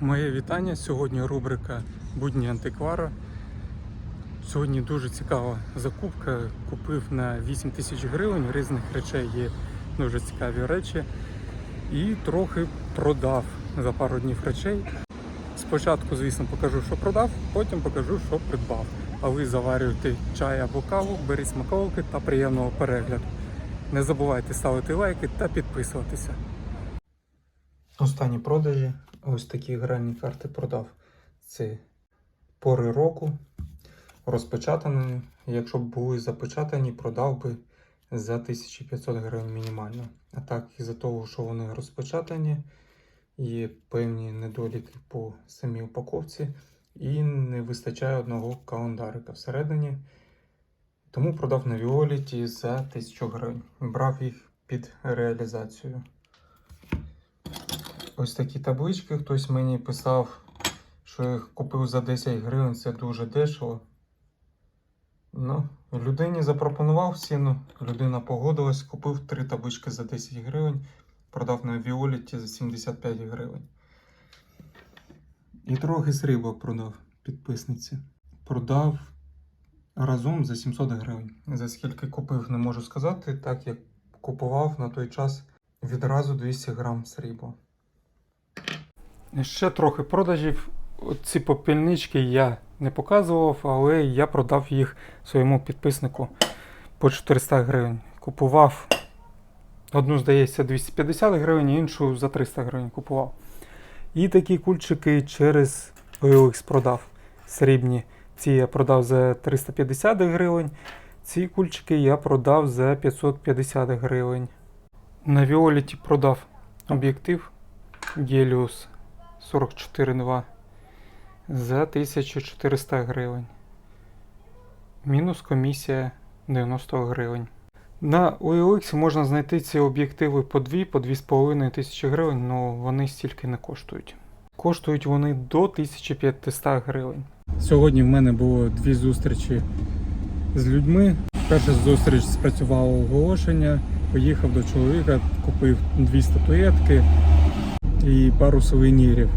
Моє вітання. Сьогодні рубрика Будні антиквара. Сьогодні дуже цікава закупка. Купив на 8 тисяч гривень різних речей є дуже цікаві речі. І трохи продав за пару днів речей. Спочатку, звісно, покажу, що продав, потім покажу, що придбав. А ви заварюйте чай або каву, беріть смаколики та приємного перегляду. Не забувайте ставити лайки та підписуватися. Останні продажі. Ось такі гральні карти продав. Це пори року. Розпечатані. Якщо б були запечатані, продав би за 1500 гривень мінімально. А так, із-за того, що вони розпечатані, є певні недоліки по самій упаковці і не вистачає одного календарика всередині. Тому продав на Віоліті за 1000 гривень. Брав їх під реалізацію. Ось такі таблички. Хтось мені писав, що їх купив за 10 гривень, це дуже дешево. Ну, людині запропонував ціну, людина погодилась, купив три таблички за 10 гривень, продав на Віоліті за 75 гривень. І трохи срібла продав підписниці. Продав разом за 700 гривень. За скільки купив, не можу сказати, так як купував на той час відразу 200 грам срібла. Ще трохи продажів. Ці попільнички я не показував, але я продав їх своєму підписнику по 400 гривень. Купував одну, здається, 250 гривень, іншу за 300 гривень купував. І такі кульчики через OLX продав срібні. Ці я продав за 350 гривень. Ці кульчики я продав за 550 гривень. На Віоліті продав об'єктив Gelius 44.2 за 1400 гривень. Мінус комісія 90 гривень. На OLX можна знайти ці об'єктиви по 2 по 2,5 тисячі гривень, але вони стільки не коштують. Коштують вони до 1500 гривень. Сьогодні в мене було дві зустрічі з людьми. Перша зустріч спрацювало оголошення. Поїхав до чоловіка, купив дві статуетки і пару сувенірів.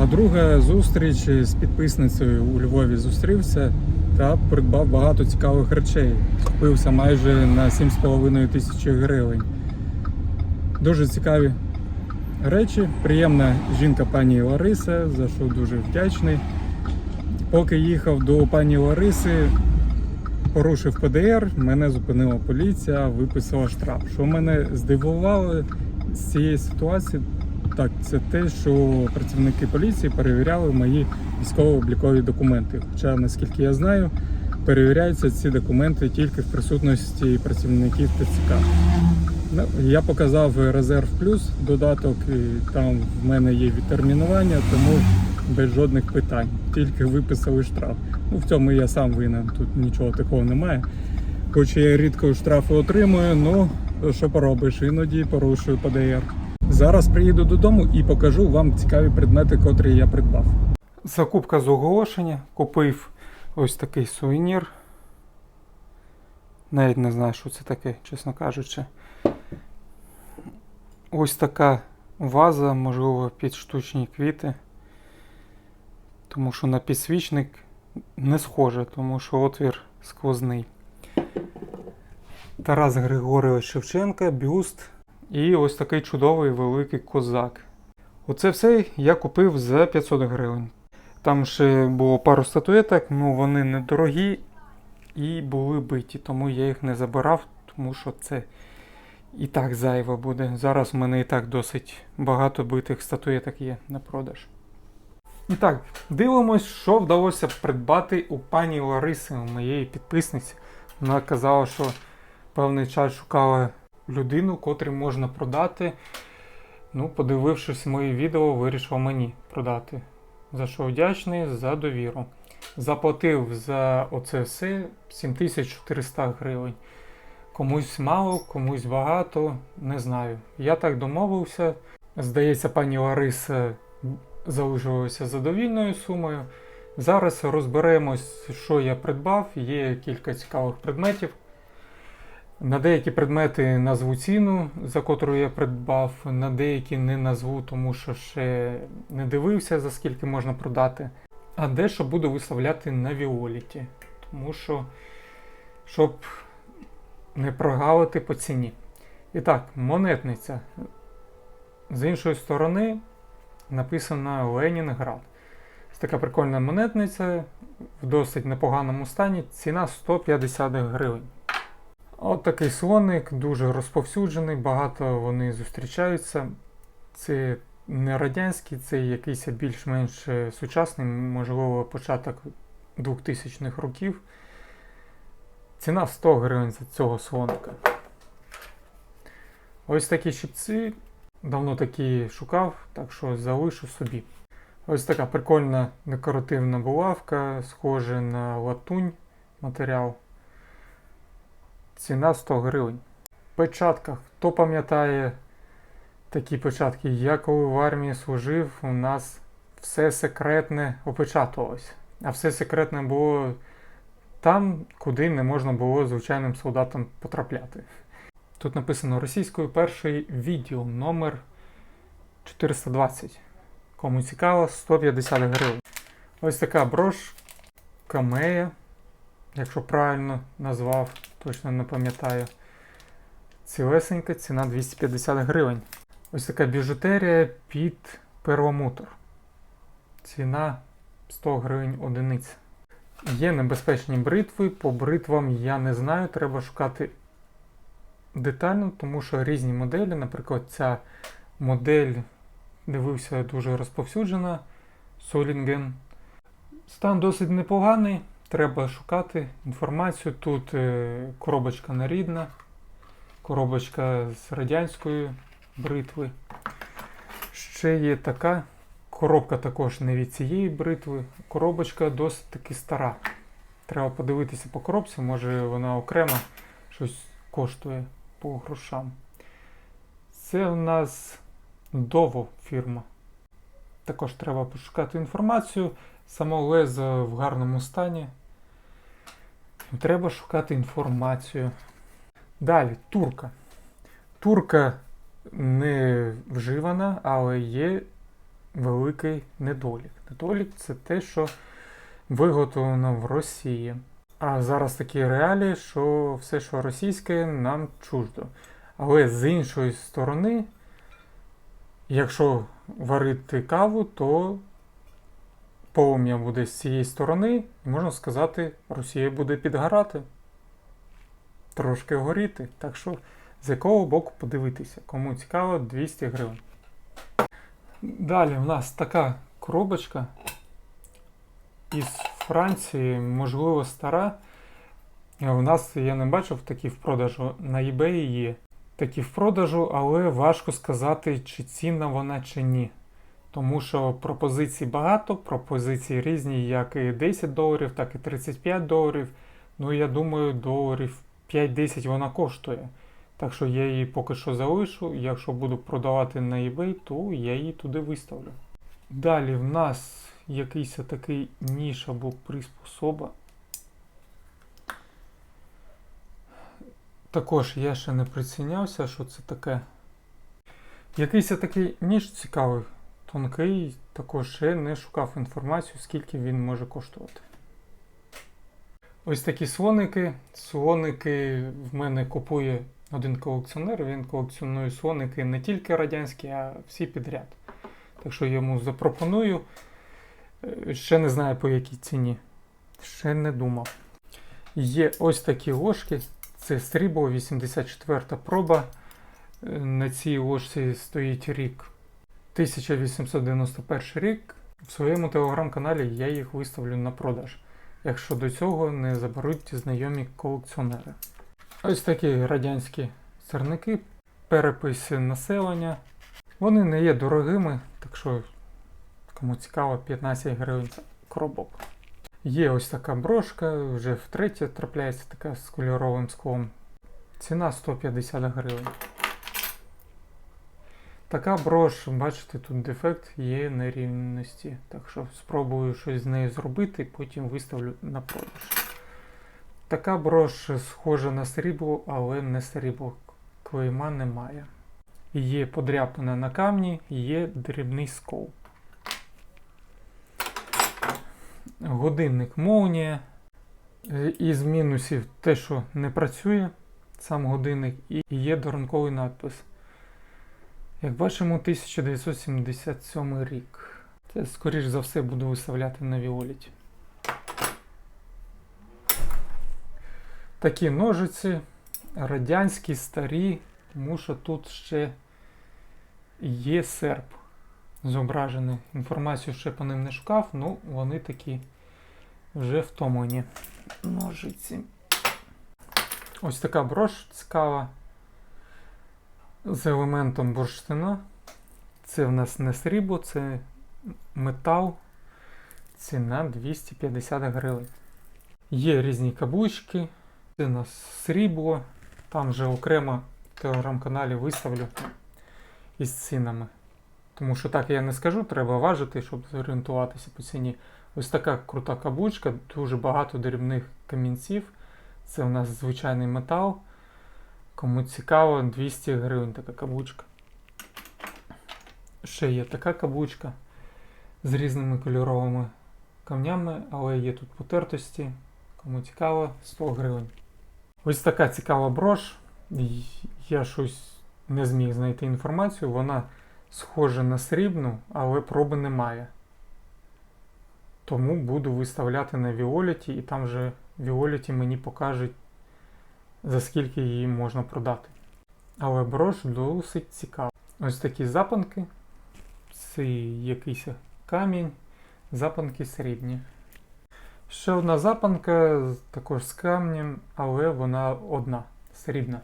А друга зустріч з підписницею у Львові зустрівся та придбав багато цікавих речей. Купився майже на 7,5 тисячі гривень. Дуже цікаві речі. Приємна жінка пані Лариса, за що дуже вдячний. Поки їхав до пані Лариси, порушив ПДР, мене зупинила поліція, виписала штраф. Що мене здивувало з цієї ситуації, так, це те, що працівники поліції перевіряли мої військово-облікові документи. Хоча, наскільки я знаю, перевіряються ці документи тільки в присутності працівників ТЦК. Ну, я показав резерв плюс додаток, і там в мене є відтермінування, тому без жодних питань. Тільки виписали штраф. Ну, в цьому я сам винен, тут нічого такого немає. Хоч я рідко штрафи отримую, ну що поробиш, іноді порушую ПДР. Зараз приїду додому і покажу вам цікаві предмети, котрі я придбав. Закупка з оголошення. Купив ось такий сувенір. Навіть не знаю, що це таке, чесно кажучи. Ось така ваза, можливо, під штучні квіти. Тому що на підсвічник не схоже, тому що отвір сквозний. Тарас Григорович Шевченка, бюст. І ось такий чудовий великий козак. Оце все я купив за 500 гривень. Там ще було пару статуеток, ну вони недорогі і були биті, тому я їх не забирав, тому що це і так зайве буде. Зараз в мене і так досить багато битих статуеток є на продаж. І так, дивимось, що вдалося придбати у пані Лариси, у моєї підписниці. Вона казала, що певний час шукала людину, котрі можна продати. Ну, подивившись мої відео, вирішив мені продати. За що вдячний за довіру. Заплатив за оце все 7400 гривень. Комусь мало, комусь багато, не знаю. Я так домовився. Здається, пані Лариса залишилася задовільною сумою. Зараз розберемось, що я придбав. Є кілька цікавих предметів. На деякі предмети назву ціну, за котру я придбав, на деякі не назву, тому що ще не дивився, за скільки можна продати. А дещо буду виставляти на Віоліті, тому що, щоб не прогалити по ціні. І так, монетниця. З іншої сторони написано Ленінград. Це така прикольна монетниця в досить непоганому стані. Ціна 150 гривень. От такий слоник, дуже розповсюджений, багато вони зустрічаються. Це не радянський, це якийсь більш-менш е, сучасний, можливо, початок 2000-х років. Ціна 100 гривень за цього слоника. Ось такі щипці. Давно такі шукав, так що залишу собі. Ось така прикольна декоративна булавка, схожа на латунь матеріал. Ціна 100 гривень. Печатка. Хто пам'ятає такі печатки? Я коли в армії служив, у нас все секретне опечатувалось. А все секретне було там, куди не можна було звичайним солдатам потрапляти. Тут написано російською перший відділ номер 420. Кому цікаво, 150 гривень. Ось така брош камея, якщо правильно назвав, точно не пам'ятаю. Цілесенька, ціна 250 гривень. Ось така біжутерія під первомутор. Ціна 100 гривень одиниця. Є небезпечні бритви, по бритвам я не знаю, треба шукати детально, тому що різні моделі, наприклад, ця модель дивився дуже розповсюджена Solingen. Стан досить непоганий, треба шукати інформацію. Тут е, коробочка нарідна, коробочка з радянської бритви. Ще є така. Коробка також не від цієї бритви. Коробочка досить таки стара. Треба подивитися по коробці, може вона окремо щось коштує по грошам. Це у нас Дово фірма. Також треба пошукати інформацію. Само лезо в гарному стані. Треба шукати інформацію. Далі, турка. Турка не вживана, але є великий недолік. Недолік це те, що виготовлено в Росії. А зараз такі реалії, що все, що російське, нам чуждо. Але з іншої сторони, якщо варити каву, то полум'я буде з цієї сторони, і можна сказати, Росія буде підгорати, трошки горіти. Так що з якого боку подивитися? Кому цікаво, 200 гривень. Далі в нас така коробочка із Франції, можливо, стара. У нас я не бачив такі в продажу. На eBay є такі в продажу, але важко сказати, чи цінна вона чи ні. Тому що пропозицій багато, пропозиції різні, як і 10 доларів, так і 35 доларів. Ну, я думаю, доларів 5-10 вона коштує. Так що я її поки що залишу. Якщо буду продавати на eBay, то я її туди виставлю. Далі в нас якийсь такий ніж або приспособа. Також я ще не прицінявся, що це таке. Якийсь такий ніж цікавий, тонкий, також ще не шукав інформацію, скільки він може коштувати. Ось такі слоники. Слоники в мене купує один колекціонер, він колекціонує слоники не тільки радянські, а всі підряд. Так що йому запропоную. Е, Ще не знаю по якій ціні. Ще не думав. Є ось такі ложки. Це срібло 84 проба. Е, На цій ложці стоїть рік 1891 рік. В своєму телеграм-каналі я їх виставлю на продаж, якщо до цього не заберуть знайомі колекціонери. Ось такі радянські сирники, переписи населення. Вони не є дорогими, так що кому цікаво, 15 гривень коробок. Є ось така брошка, вже втретє трапляється така з кольоровим склом. Ціна 150 гривень. Така брош, бачите, тут дефект є нерівності. Так що спробую щось з нею зробити, потім виставлю на продаж. Така брош схожа на срібло, але не срібло. Клейма немає. Є подряпина на камні, є дрібний скол. Годинник молнія. Із мінусів те, що не працює сам годинник, і є доранковий надпис. Як бачимо, 1977 рік. Це, скоріш за все, буду виставляти на Віоліті. Такі ножиці, радянські, старі, тому що тут ще є серп зображений. Інформацію ще по ним не шукав, ну вони такі вже втомлені ножиці. Ось така брош цікава з елементом бурштина. Це в нас не срібло, це метал. Ціна 250 гривень. Є різні каблучки. Це у нас срібло. Там вже окремо в телеграм-каналі виставлю із цінами. Тому що так я не скажу, треба важити, щоб зорієнтуватися по ціні. Ось така крута каблучка, дуже багато дрібних камінців. Це у нас звичайний метал. Кому цікаво, 200 гривень така каблучка. Ще є така каблучка з різними кольоровими камнями, але є тут потертості. Кому цікаво, 100 гривень. Ось така цікава брош. Я щось не зміг знайти інформацію. Вона схожа на срібну, але проби немає. Тому буду виставляти на Віоліті, і там же Віоліті мені покажуть, за скільки її можна продати. Але брош досить цікава. Ось такі запанки. Це якийсь камінь, запанки срібні. Ще одна запанка також з камнем, але вона одна, срібна.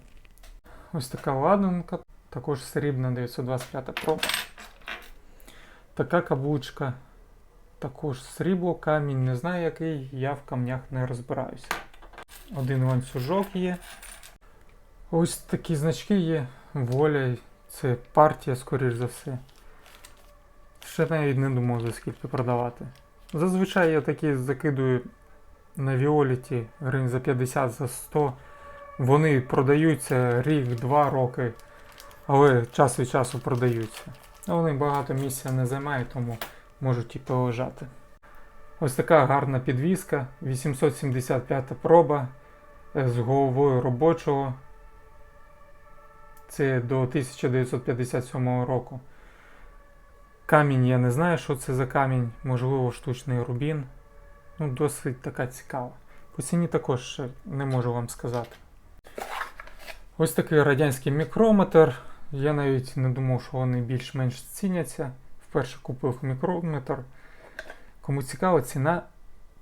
Ось така ладанка, також срібна 925 проба. Така каблучка, також срібло, камінь не знаю який, я в камнях не розбираюся. Один ланцюжок є. Ось такі значки є. Воля, це партія, скоріш за все. Ще навіть не думав за скільки продавати. Зазвичай я такі закидую на Віоліті гривень за 50 за 100. Вони продаються рік-два роки, але час від часу продаються. Вони багато місця не займають, тому можуть і полежати. Ось така гарна підвіска, 875 проба з головою робочого. Це до 1957 року. Камінь я не знаю, що це за камінь, можливо, штучний рубін. Ну, досить така цікава. По ціні також не можу вам сказати. Ось такий радянський мікрометр. Я навіть не думав, що вони більш-менш ціняться. Вперше купив мікрометр. Кому цікаво, ціна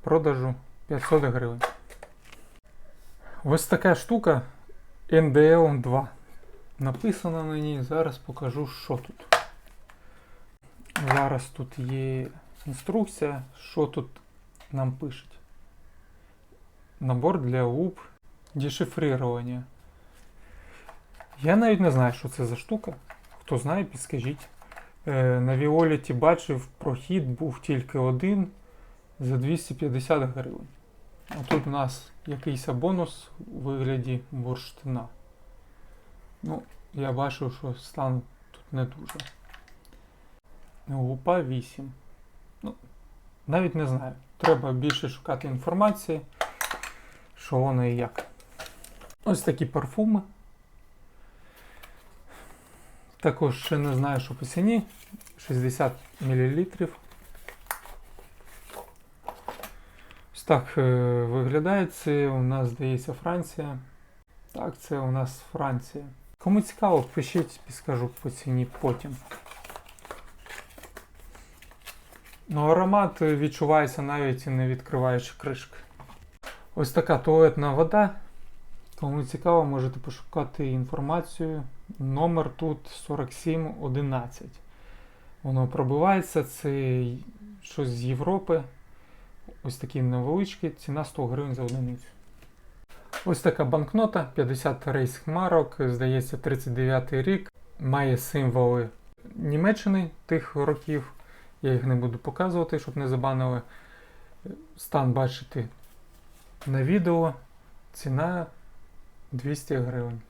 продажу 500 гривень. Ось така штука NDL 2. Написано на ній, зараз покажу, що тут. Зараз тут є інструкція, що тут нам пишуть. Набор для луп дешифрування. Я навіть не знаю, що це за штука. Хто знає, підскажіть. Е, на Віоліті бачив, прохід був тільки один за 250 гривень. Тут у нас якийсь бонус у вигляді бурштина. Ну, я бачу, що стан тут не дуже. Лупа 8. Ну, навіть не знаю. Треба більше шукати інформації, що воно і як. Ось такі парфуми. Також ще не знаю, що по ціні. 60 мл. Так е, виглядає. Це у нас, здається, Франція. Так, це у нас Франція. Кому цікаво, пишіть, підскажу по ціні потім. Ну, аромат відчувається навіть не відкриваючи кришки. Ось така туалетна вода. Кому цікаво, можете пошукати інформацію. Номер тут 4711. Воно пробивається, це щось з Європи. Ось такі невеличкі, ціна 100 гривень за одиницю. Ось така банкнота, 50 рейс марок, здається, 39 рік. Має символи Німеччини тих років. Я їх не буду показувати, щоб не забанили. Стан бачити на відео. Ціна 200 гривень.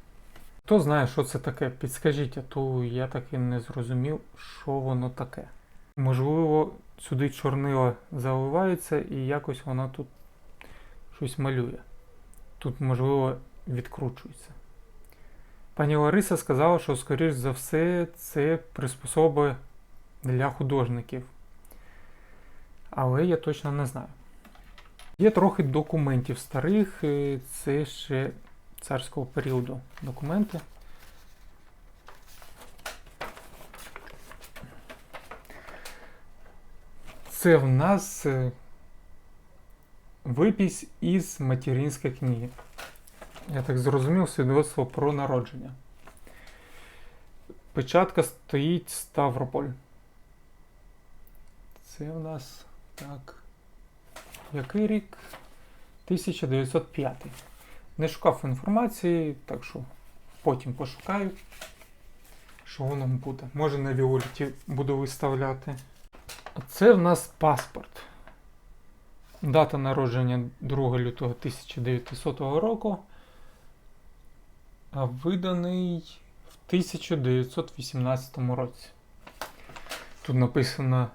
Хто знає, що це таке? Підскажіть, а то я так і не зрозумів, що воно таке. Можливо, сюди чорнила заливається і якось вона тут щось малює. Тут, можливо, відкручується. Пані Лариса сказала, що, скоріш за все, це приспособи для художників. Але я точно не знаю. Є трохи документів старих, е, це ще царського періоду документи. Це в нас е, випись із материнської книги. Я так зрозумів, свідоцтво про народження. Печатка стоїть Ставрополь. Це в нас так. Який рік? 1905. Не шукав інформації, так що потім пошукаю, що воно буде. Може на Віоліті буду виставляти. Це в нас паспорт. Дата народження 2 лютого 1900 року. А виданий в 1918 році. Тут написано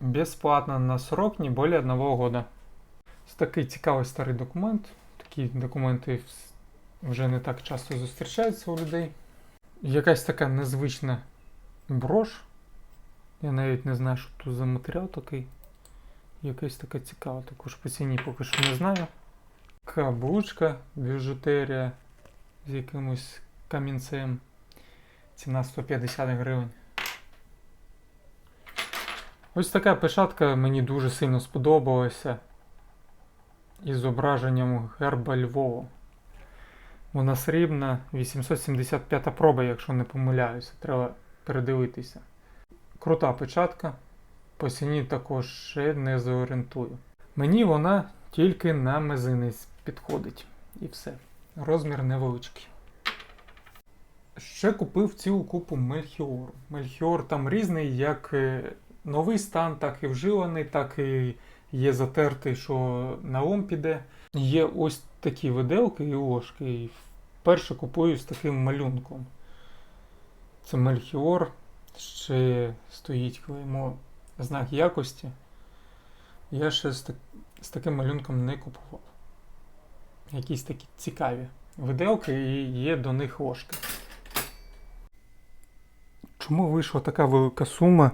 безплатно на срок не более одного года. Це такий цікавий старий документ. Такі документи вже не так часто зустрічаються у людей. Якась така незвична брош. Я навіть не знаю, що тут за матеріал такий. Якась така цікава, також по ціні поки що не знаю. Каблучка, біжутерія з якимось камінцем. Ціна 150 гривень. Ось така печатка мені дуже сильно сподобалася. Із зображенням герба Львова. Вона срібна, 875 проба, якщо не помиляюся, треба передивитися. Крута печатка. По ціні також ще не зорієнтую. Мені вона тільки на мизинець підходить. І все. Розмір невеличкий. Ще купив цілу купу Мельхіору. Мельхіор там різний, як е, новий стан, так і вживаний, так і є затертий, що на ом піде. Є ось такі виделки і ложки. І вперше купую з таким малюнком. Це Мельхіор. Ще стоїть клеймо знак якості. Я ще з, так- з таким малюнком не купував. Якісь такі цікаві виделки і є до них ложки. Чому вийшла така велика сума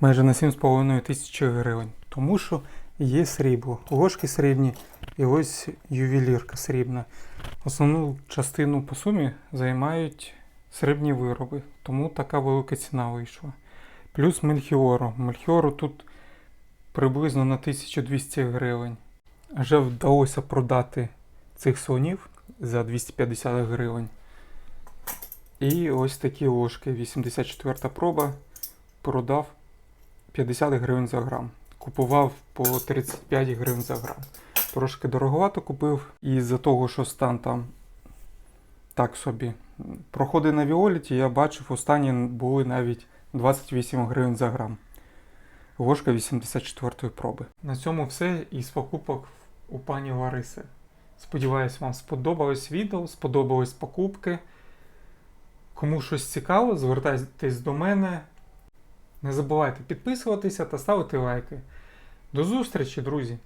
майже на 7,5 тисячі гривень? Тому що є срібло, ложки срібні і ось ювелірка срібна. Основну частину по сумі займають срібні вироби, тому така велика ціна вийшла. Плюс Мельхіору. Мельхіору тут приблизно на 1200 гривень. Вже вдалося продати цих слонів за 250 гривень. І ось такі ложки. 84 проба. Продав 50 гривень за грам. Купував по 35 гривень за грам. Трошки дороговато купив. І з-за того, що стан там так собі. Проходи на Віоліті, я бачив, останні були навіть 28 гривень за грам. Ложка 84-ї проби. На цьому все із покупок у пані Лариси. Сподіваюсь, вам сподобалось відео, сподобались покупки. Кому щось цікаво, звертайтесь до мене. Не забувайте підписуватися та ставити лайки. До зустрічі, друзі!